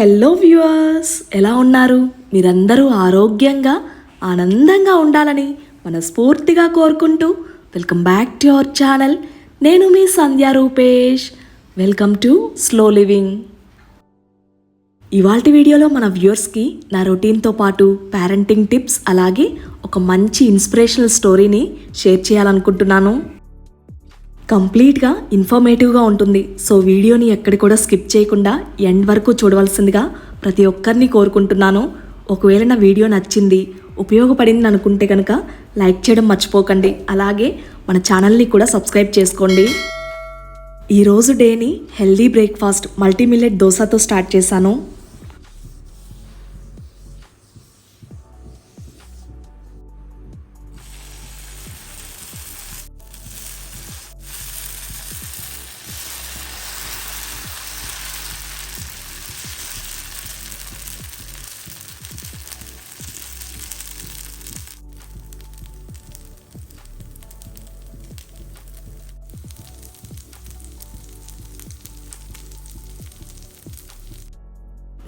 Hello viewers ఎలా ఉన్నారు? మీరందరూ ఆరోగ్యంగా ఆనందంగా ఉండాలని మనస్ఫూర్తిగా కోరుకుంటూ welcome back to our channel. నేను మీ Sandhya Rupesh. Welcome to slow living. ఇవాల్టి వీడియోలో మన వ్యూవర్స్కి నా రొటీన్తో పాటు పేరెంటింగ్ టిప్స్ అలాగే ఒక మంచి ఇన్స్పిరేషనల్ స్టోరీని షేర్ చేయాలనుకుంటున్నాను. కంప్లీట్గా ఇన్ఫర్మేటివ్గా ఉంటుంది. సో వీడియోని ఎక్కడి కూడా స్కిప్ చేయకుండా ఎండ్ వరకు చూడవలసిందిగా ప్రతి ఒక్కరిని కోరుకుంటున్నాను. ఒకవేళ నా వీడియో నచ్చింది ఉపయోగపడింది అనుకుంటే కనుక లైక్ చేయడం మర్చిపోకండి. అలాగే మన ఛానల్ని కూడా సబ్స్క్రైబ్ చేసుకోండి. ఈరోజు డేని హెల్దీ బ్రేక్ఫాస్ట్ మల్టీమిల్లెట్ దోశతో స్టార్ట్ చేశాను.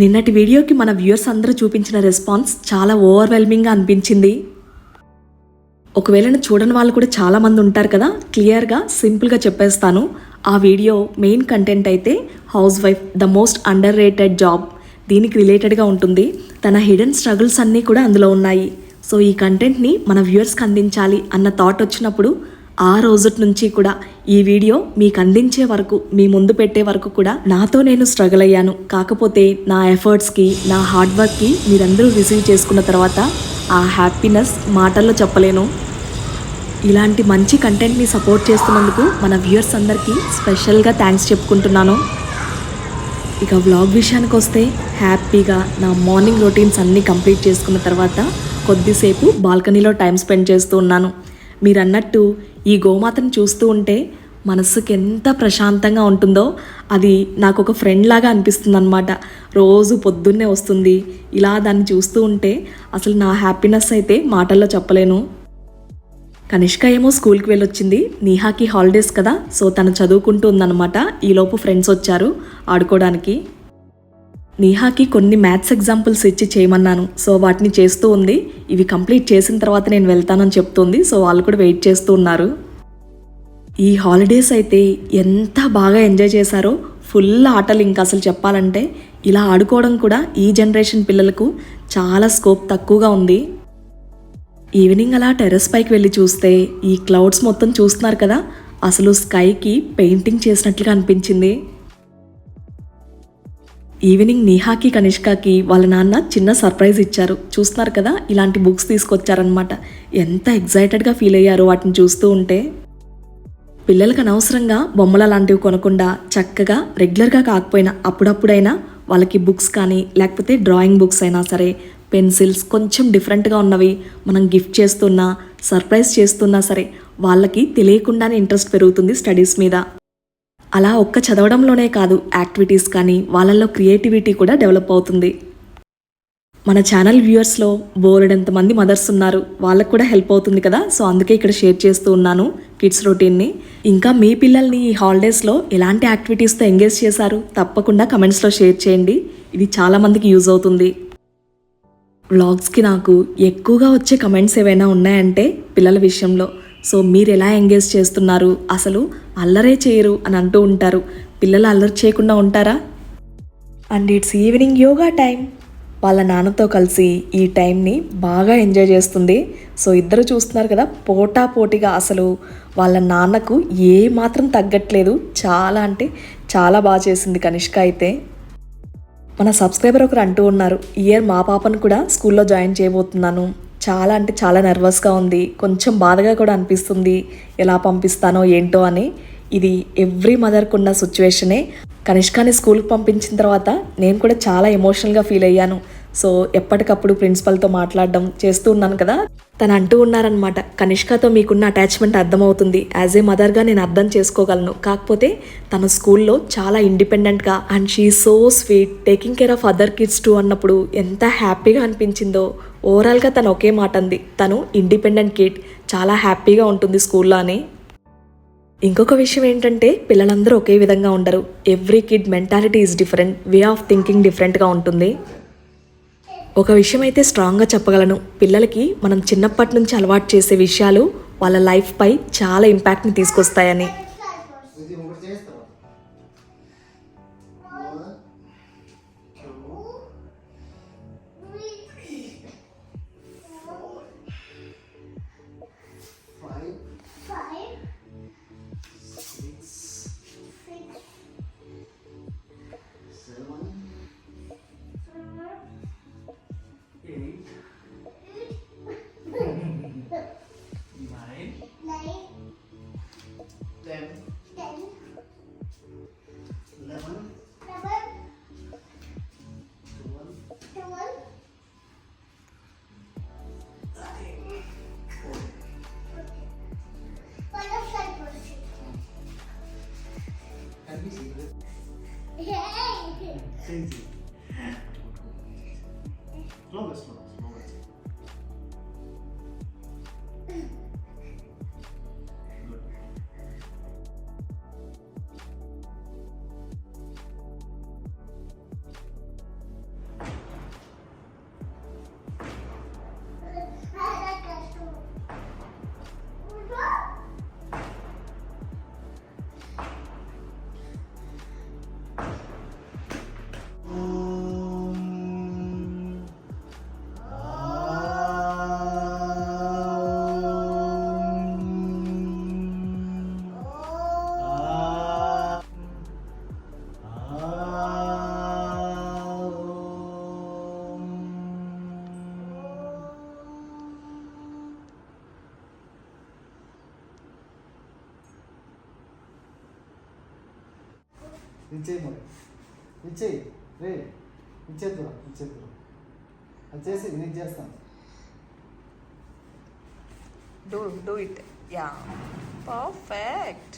నిన్నటి వీడియోకి మన వ్యూయర్స్ అందరూ చూపించిన రెస్పాన్స్ చాలా ఓవర్వెల్మింగ్గా అనిపించింది. ఒకవేళ చూడని వాళ్ళు కూడా చాలామంది ఉంటారు కదా క్లియర్గా సింపుల్గా చెప్పేస్తాను. ఆ వీడియో మెయిన్ కంటెంట్ అయితే housewife the most underrated job దీనికి రిలేటెడ్గా ఉంటుంది. తన హిడెన్ స్ట్రగుల్స్ అన్నీ కూడా అందులో ఉన్నాయి. సో ఈ కంటెంట్ని మన వ్యూయర్స్కి అందించాలి అన్న థాట్ వచ్చినప్పుడు ఆ రోజు నుంచి కూడా ఈ వీడియో మీకు అందించే వరకు మీ ముందు పెట్టే వరకు కూడా నాతో నేను స్ట్రగుల్ అయ్యాను. కాకపోతే నా ఎఫర్ట్స్కి నా హార్డ్ వర్క్కి మీరందరూ రిసీవ్ చేసుకున్న తర్వాత ఆ హ్యాపీనెస్ మాటల్లో చెప్పలేను. ఇలాంటి మంచి కంటెంట్ని సపోర్ట్ చేస్తున్నందుకు మన వ్యూయర్స్ అందరికీ స్పెషల్గా థ్యాంక్స్ చెప్పుకుంటున్నాను. ఇక వ్లాగ్ విషయానికి వస్తే హ్యాపీగా నా మార్నింగ్ రొటీన్స్ అన్నీ కంప్లీట్ చేసుకున్న తర్వాత కొద్దిసేపు బాల్కనీలో టైం స్పెండ్ చేస్తూ ఉన్నాను. మీరన్నట్టు ఈ గోమాతను చూస్తూ ఉంటే మనస్సుకి ఎంత ప్రశాంతంగా ఉంటుందో అది నాకు ఒక ఫ్రెండ్ లాగా అనిపిస్తుంది అనమాట రోజు పొద్దున్నే వస్తుంది. ఇలా దాన్ని చూస్తూ ఉంటే అసలు నా హ్యాపీనెస్ అయితే మాటల్లో చెప్పలేను. కనిష్క ఏమో స్కూల్కి వెళ్ళొచ్చింది. నీహాకి హాలిడేస్ కదా. సో తను చదువుకుంటూ ఉందన్నమాట. ఈలోపు ఫ్రెండ్స్ వచ్చారు ఆడుకోవడానికి. నిహాకి కొన్ని మ్యాథ్స్ ఎగ్జాంపుల్స్ ఇచ్చి చేయమన్నాను. సో వాటిని చేస్తూ ఉంది. ఇవి కంప్లీట్ చేసిన తర్వాత నేను వెళ్తానని చెప్తుంది. సో వాళ్ళు కూడా వెయిట్ చేస్తూ ఉన్నారు. ఈ హాలిడేస్ అయితే ఎంత బాగా ఎంజాయ్ చేశారో ఫుల్ ఆటలు ఇంకా అసలు చెప్పాలంటే. ఇలా ఆడుకోవడం కూడా ఈ జనరేషన్ పిల్లలకు చాలా స్కోప్ తక్కువగా ఉంది. ఈవినింగ్ అలా టెర్రస్ పైకి వెళ్ళి చూస్తే ఈ క్లౌడ్స్ మొత్తం చూస్తున్నారు కదా. అసలు స్కైకి పెయింటింగ్ చేసినట్లుగా అనిపించింది. ఈవినింగ్ నిహాకి కనిష్కకి వాళ్ళ నాన్న చిన్న సర్ప్రైజ్ ఇచ్చారు. చూస్తున్నారు కదా ఇలాంటి బుక్స్ తీసుకొచ్చారనమాట ఎంత ఎగ్జైటెడ్గా ఫీల్ అయ్యారు వాటిని చూస్తూ ఉంటే. పిల్లలకు అనవసరంగా బొమ్మలు అలాంటివి కొనకుండా చక్కగా రెగ్యులర్గా కాకపోయినా అప్పుడప్పుడైనా వాళ్ళకి బుక్స్ కానీ లేకపోతే డ్రాయింగ్ బుక్స్ అయినా సరే పెన్సిల్స్ కొంచెం డిఫరెంట్గా ఉన్నవి మనం గిఫ్ట్ చేస్తున్నా సర్ప్రైజ్ చేస్తున్నా సరే వాళ్ళకి తెలియకుండానే ఇంట్రెస్ట్ పెరుగుతుంది స్టడీస్ మీద. అలా ఒక్క చదవడంలోనే కాదు యాక్టివిటీస్ కానీ వాళ్ళల్లో క్రియేటివిటీ కూడా డెవలప్ అవుతుంది. మన ఛానల్ వ్యూవర్స్లో బోర్డ్ ఎంతమంది మదర్స్ ఉన్నారు. వాళ్ళకు కూడా హెల్ప్ అవుతుంది కదా? సో అందుకే ఇక్కడ షేర్ చేస్తూ ఉన్నాను కిడ్స్ రొటీన్ని. ఇంకా మీ పిల్లల్ని ఈ హాలిడేస్లో ఎలాంటి యాక్టివిటీస్తో ఎంగేజ్ చేశారు? తప్పకుండా కమెంట్స్లో షేర్ చేయండి. ఇది చాలామందికి యూజ్ అవుతుంది. వ్లాగ్స్కి నాకు ఎక్కువగా వచ్చే కమెంట్స్ ఏవైనా ఉన్నాయంటే పిల్లల విషయంలో. సో మీరు ఎలా ఎంగేజ్ చేస్తున్నారు? అసలు అల్లరే చేయరు అని అంటూ ఉంటారు. పిల్లలు అల్లరి చేయకుండా ఉంటారా? And it's evening yoga time వాళ్ళ నాన్నతో కలిసి ఈ టైంని బాగా ఎంజాయ్ చేస్తుంది. సో ఇద్దరు చూస్తున్నారు కదా పోటా పోటీగా అసలు వాళ్ళ నాన్నకు ఏ మాత్రం తగ్గట్లేదు. చాలా అంటే చాలా బాగా చేసింది కనిష్క అయితే. మన సబ్స్క్రైబర్ ఒకరు అంటూ ఉన్నారు ఇయర్ మా పాపను కూడా స్కూల్లో జాయిన్ చేయబోతున్నాను. చాలా అంటే చాలా నర్వస్గా ఉంది. కొంచెం బాధగా కూడా అనిపిస్తుంది. ఎలా పంపిస్తానో ఏంటో అని. ఇది ఎవ్రీ మదర్కు ఉన్న సిచ్యువేషనే కనిష్కాని స్కూల్కి పంపించిన తర్వాత నేను కూడా చాలా ఎమోషనల్గా ఫీల్ అయ్యాను. సో ఎప్పటికప్పుడు ప్రిన్సిపల్తో మాట్లాడడం చేస్తూ ఉన్నాను కదా. తను అంటూ ఉన్నారనమాట కనిష్కతో మీకున్న అటాచ్మెంట్ అర్థమవుతుంది. యాజ్ ఏ మదర్గా నేను అర్థం చేసుకోగలను. కాకపోతే తన స్కూల్లో చాలా ఇండిపెండెంట్గా and she so sweet taking care of other kids too అన్నప్పుడు ఎంత హ్యాపీగా అనిపించిందో. ఓవరాల్గా తను ఒకే మాట అంది. తను ఇండిపెండెంట్ కిడ్ చాలా హ్యాపీగా ఉంటుంది స్కూల్లో అని ఇంకొక విషయం ఏంటంటే పిల్లలందరూ ఒకే విధంగా ఉండరు. Every kid mentality is different way of thinking డిఫరెంట్గా ఉంటుంది. ఒక విషయం అయితే స్ట్రాంగ్గా చెప్పగలను. పిల్లలకి మనం చిన్నప్పటి నుంచి అలవాటు చేసే విషయాలు వాళ్ళ లైఫ్పై చాలా ఇంపాక్ట్ని తీసుకొస్తాయని. ఇచ్చేయి మరి ఇచ్చేయి రే ఇచ్చేద్దురా ఇచ్చేద్దురా అది చేసి నేను చేస్తాను do do it. Yeah. Perfect.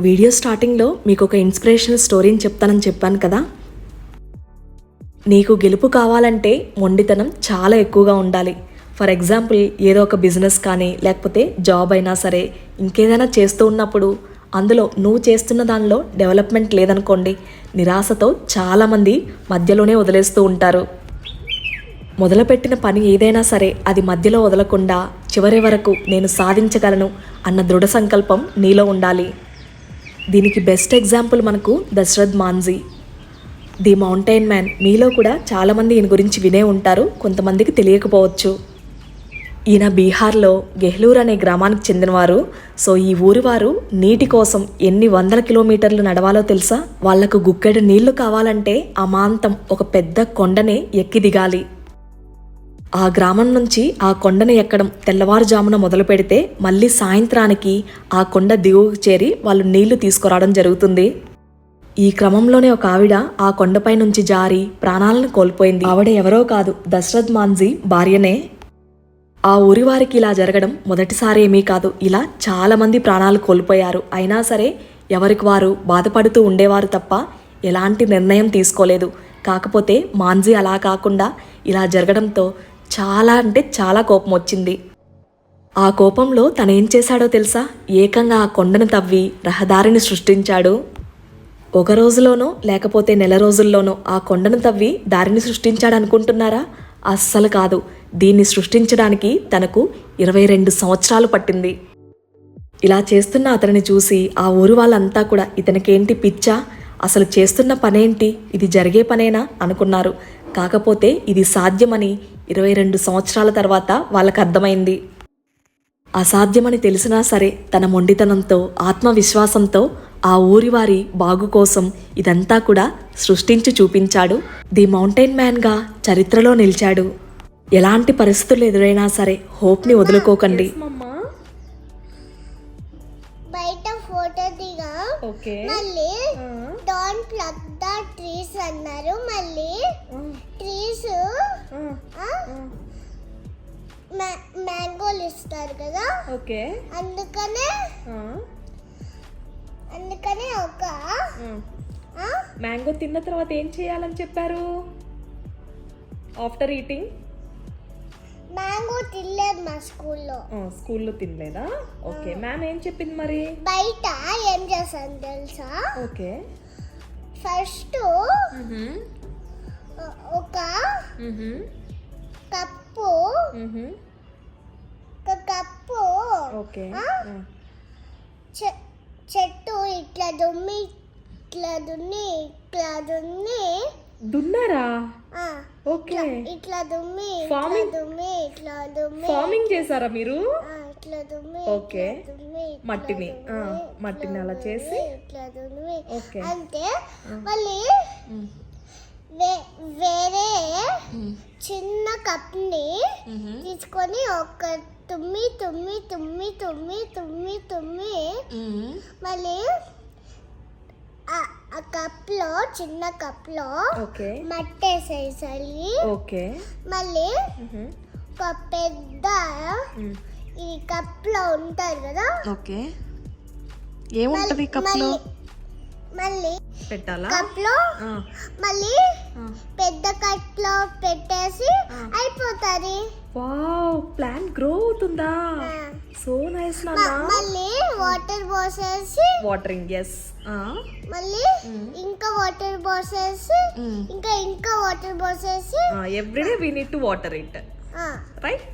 Video స్టార్టింగ్లో మీకు ఒక ఇన్స్పిరేషనల్ స్టోరీని చెప్తానని చెప్పాను కదా. నీకు గెలుపు కావాలంటే మొండితనం చాలా ఎక్కువగా ఉండాలి. ఫర్ ఎగ్జాంపుల్ ఏదో ఒక బిజినెస్ కానీ లేకపోతే జాబ్ అయినా సరే ఇంకేదైనా చేస్తూ ఉన్నప్పుడు అందులో నువ్వు చేస్తున్న దానిలో డెవలప్మెంట్ లేదనుకోండి నిరాశతో చాలామంది మధ్యలోనే వదిలేస్తూ ఉంటారు. మొదలుపెట్టిన పని ఏదైనా సరే అది మధ్యలో వదలకుండా చివరి వరకు నేను సాధించగలను అన్న దృఢ సంకల్పం నీలో ఉండాలి. దీనికి బెస్ట్ ఎగ్జాంపుల్ మనకు Dashrath Manjhi the mountain man. మీలో కూడా చాలామంది ఈయన గురించి వినే ఉంటారు కొంతమందికి తెలియకపోవచ్చు. ఈయన బీహార్లో గెహ్లూర్ అనే గ్రామానికి చెందినవారు. సో ఈ ఊరి వారు నీటి కోసం ఎన్ని వందల కిలోమీటర్లు నడవాలో తెలుసా? వాళ్ళకు గుక్కెడు నీళ్ళు కావాలంటే అమాంతం ఒక పెద్ద కొండనే ఎక్కి దిగాలి. ఆ గ్రామం నుంచి ఆ కొండను ఎక్కడం తెల్లవారుజామున మొదలు పెడితే మళ్ళీ సాయంత్రానికి ఆ కొండ దిగువకు చేరి వాళ్ళు నీళ్ళు తీసుకురావడం జరుగుతుంది. ఈ క్రమంలోనే ఒక ఆవిడ ఆ కొండపై నుంచి జారి ప్రాణాలను కోల్పోయింది. ఆవిడ ఎవరో కాదు దశరథ్ మాన్జీ భార్యనే. ఆ ఊరి వారికి ఇలా జరగడం మొదటిసారి ఏమీ కాదు. ఇలా చాలామంది ప్రాణాలు కోల్పోయారు. అయినా సరే ఎవరికి వారు బాధపడుతూ ఉండేవారు తప్ప ఎలాంటి నిర్ణయం తీసుకోలేదు. కాకపోతే మాన్జీ అలా కాకుండా ఇలా జరగడంతో చాలా అంటే చాలా కోపం వచ్చింది. ఆ కోపంలో తనేం చేశాడో తెలుసా? ఏకంగా ఆ కొండను తవ్వి రహదారిని సృష్టించాడు. ఒక రోజులోనో లేకపోతే నెల రోజుల్లోనో ఆ కొండను తవ్వి దారిని సృష్టించాడు అనుకుంటున్నారా అస్సలు కాదు. దీన్ని సృష్టించడానికి తనకు ఇరవై రెండు సంవత్సరాలు పట్టింది. ఇలా చేస్తున్న అతనిని చూసి ఆ ఊరు వాళ్ళంతా కూడా ఇతనికేంటి పిచ్చా? అసలు చేస్తున్న పనేంటి? ఇది జరిగే పనేనా? అనుకున్నారు. కాకపోతే ఇది సాధ్యమని ఇరవై రెండు సంవత్సరాల తర్వాత వాళ్ళకు అర్థమైంది. అసాధ్యమని తెలిసినా సరే తన మొండితనంతో ఆత్మవిశ్వాసంతో ఆ ఊరివారి బాగు కోసం ఇదంతా కూడా సృష్టించి చూపించాడు. ది మౌంటైన్ మ్యాన్గా చరిత్రలో నిలిచాడు. ఎలాంటి పరిస్థితులు ఎదురైనా సరే హోప్ని వదులుకోకండి. ఓకే. మళ్ళీ డోంట్ ప్లగ్ ద ట్రీస్ అన్నారు. మళ్ళీ ట్రీస్ మ్యాంగోలు ఇస్తారు కదా? ఓకే. అందుకనే అందుకని ఒక మ్యాంగో తిన్న తర్వాత ఏం చేయాలని చెప్పారు? After eating? మ్యాంగో తినలేదు మా స్కూల్లో. స్కూల్లో తినలేదా? ఓకే. మ్యామ్ ఏం చెప్పింది మరి? బయట ఏం చేస్తాను తెలుసా? ఓకే. ఫస్ట్ ఒక కప్పు ఒక కప్పు ఓకే. చెట్టు ఇట్లా దుమ్మి ఇట్లా దున్ని ఇట్లా దున్ని దున్నారా? ఓకే. ఇట్లా దుమ్మి Farming? దుమ్మి ఇట్లా దుమ్మి ఫార్మింగ్ చేశారా మీరు? ఇట్లా దుమ్మి ఓకే. మట్టిని, మట్టిని అలా చేసి? ఇట్లా దుమ్మి ఓకే. అంతే మళ్ళీ వేరే చిన్న కప్ని తీసుకొని ఒక తుమ్మి తుమ్మి తుమ్మి తుమ్మి తుమ్మి తుమ్మి మళ్ళీ ఆ- ఆ కప్లో చిన్న కప్లో ఓకే. మట్టేసేసాలి ఓకే. మళ్ళీ ఒక పెద్ద ఈ కప్లో ఉంటారు కదా? ఓకే. ఏముంటది కప్లో మళ్ళీ- మళ్ళీ పెట్టాలా? కప్లో మళ్ళీ. పెద్ద కట్లో పెట్టేసి అయిపోతుంది. వావ్ ప్లాంట్ గ్రో అవుతుందా. సో నైస్ మళ్ళీ వాటర్ పోసేసి వాటరింగ్ ఎస్ మళ్ళీ ఇంకా వాటర్ పోసేసి ఇంకా ఇంకా వాటర్ పోసేసి everyday we need to water it right.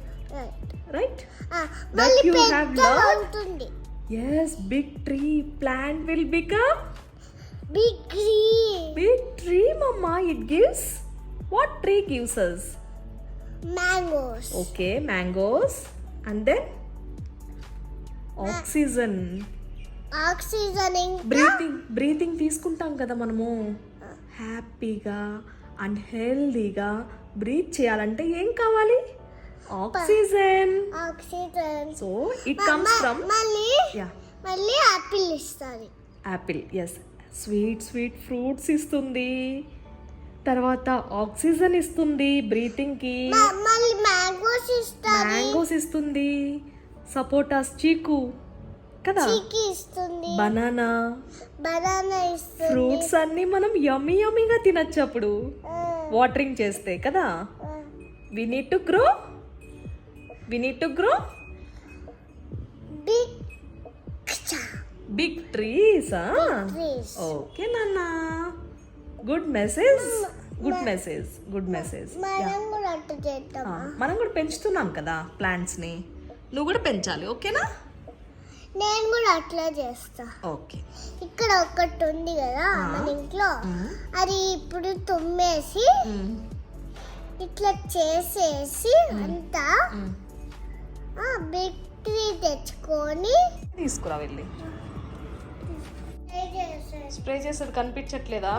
Right మళ్ళీ learned? ఉంటుంది yes big tree plant will become big green big tree mama it gives what tree gives us mangoes okay mangoes and then oxygen oxygen breathing breathing తీసుకుంటాం కదా మనము. హ్యాపీగా and హెల్దీగా breath చేయాలంటే ఏం కావాలి? Oxygen oxygen so it comes from మళ్ళీ మళ్ళీ యాపిల్ ఇస్తుంది. Apple yes sweet sweet fruits ఇస్తుంది. తర్వాత ఆక్సిజన్ ఇస్తుంది బ్రీతింగ్కి. మ్యాంగోస్ ఇస్తుంది. సపోటాస్ చీకు. కదా? బనానా. బనానా ఫ్రూట్స్ అన్ని మనం యమ్మీ యమ్మీగా తినచ్చు అప్పుడు వాటరింగ్ చేస్తే కదా? We need to grow we need to grow big big trees okay నాన్న good message good message good message మనం కూడా పెంచుతున్నాం కదా ప్లాంట్స్ని. నువ్వు కూడా పెంచాలి ఓకేనా? నేను కూడా అట్లా చేస్తా. ఓకే ఇక్కడ ఒకటి ఉంది కదా మన ఇంట్లో. అది ఇప్పుడు తుమ్మేసి ఇట్లా చేసేసి అంతా బిగ్ ట్రీ తెచ్చుకొని తీసుకురా వెళ్ళి. స్ప్రే చేసేది కనిపించట్లేదా?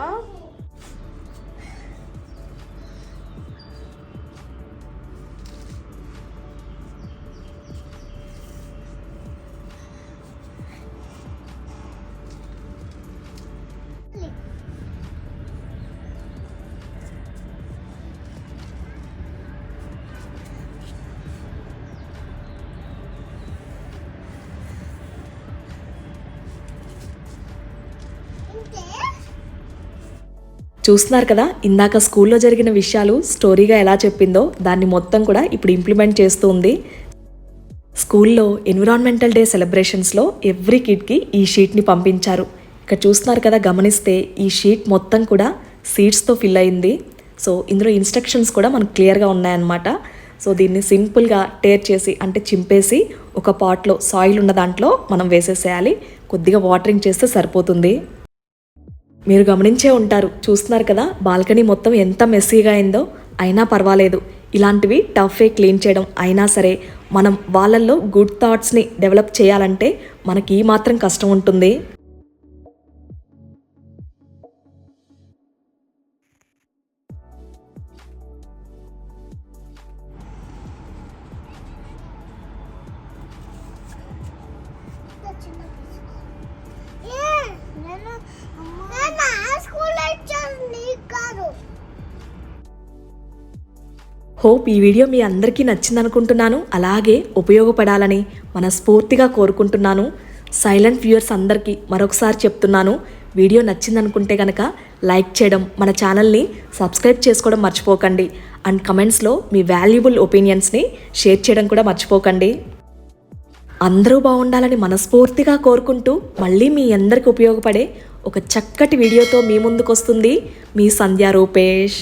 చూస్తున్నారు కదా ఇందాక స్కూల్లో జరిగిన విషయాలు స్టోరీగా ఎలా చెప్పిందో దాన్ని మొత్తం కూడా ఇప్పుడు ఇంప్లిమెంట్ చేస్తూ ఉంది. స్కూల్లో ఎన్విరాన్మెంటల్ డే సెలబ్రేషన్స్లో ఎవ్రీ కిడ్కి ఈ షీట్ని పంపించారు. ఇక్కడ చూస్తున్నారు కదా గమనిస్తే ఈ షీట్ మొత్తం కూడా సీడ్స్తో ఫిల్ అయింది. సో ఇందులో ఇన్స్ట్రక్షన్స్ కూడా మనకు క్లియర్గా ఉన్నాయన్నమాట. సో దీన్ని సింపుల్గా టేర్ చేసి అంటే చింపేసి ఒక పాట్లో సాయిల్ ఉన్న దాంట్లో మనం వేసేసేయాలి. కొద్దిగా వాటరింగ్ చేస్తే సరిపోతుంది. మీరు గమనించే ఉంటారు. చూస్తున్నారు కదా బాల్కనీ మొత్తం ఎంత మెస్సీగా అయిందో. అయినా పర్వాలేదు. ఇలాంటివి టఫే క్లీన్ చేయడం. అయినా సరే మనం వాళ్ళల్లో గుడ్ థాట్స్ని డెవలప్ చేయాలంటే మనకి ఈ మాత్రం కష్టం ఉంటుంది. హోప్ ఈ వీడియో మీ అందరికీ నచ్చిందనుకుంటున్నాను. అలాగే ఉపయోగపడాలని మనస్ఫూర్తిగా కోరుకుంటున్నాను. సైలెంట్ వ్యూయర్స్ అందరికీ మరొకసారి చెప్తున్నాను. వీడియో నచ్చిందనుకుంటే కనుక లైక్ చేయడం మన ఛానల్ని సబ్స్క్రైబ్ చేసుకోవడం మర్చిపోకండి. అండ్ కమెంట్స్లో మీ వాల్యుబుల్ ఒపీనియన్స్ని షేర్ చేయడం కూడా మర్చిపోకండి. అందరూ బాగుండాలని మనస్ఫూర్తిగా కోరుకుంటూ మళ్ళీ మీ అందరికీ ఉపయోగపడే ఒక చక్కటి వీడియోతో మీ ముందుకు వస్తుంది మీ సంధ్యా రూపేష్.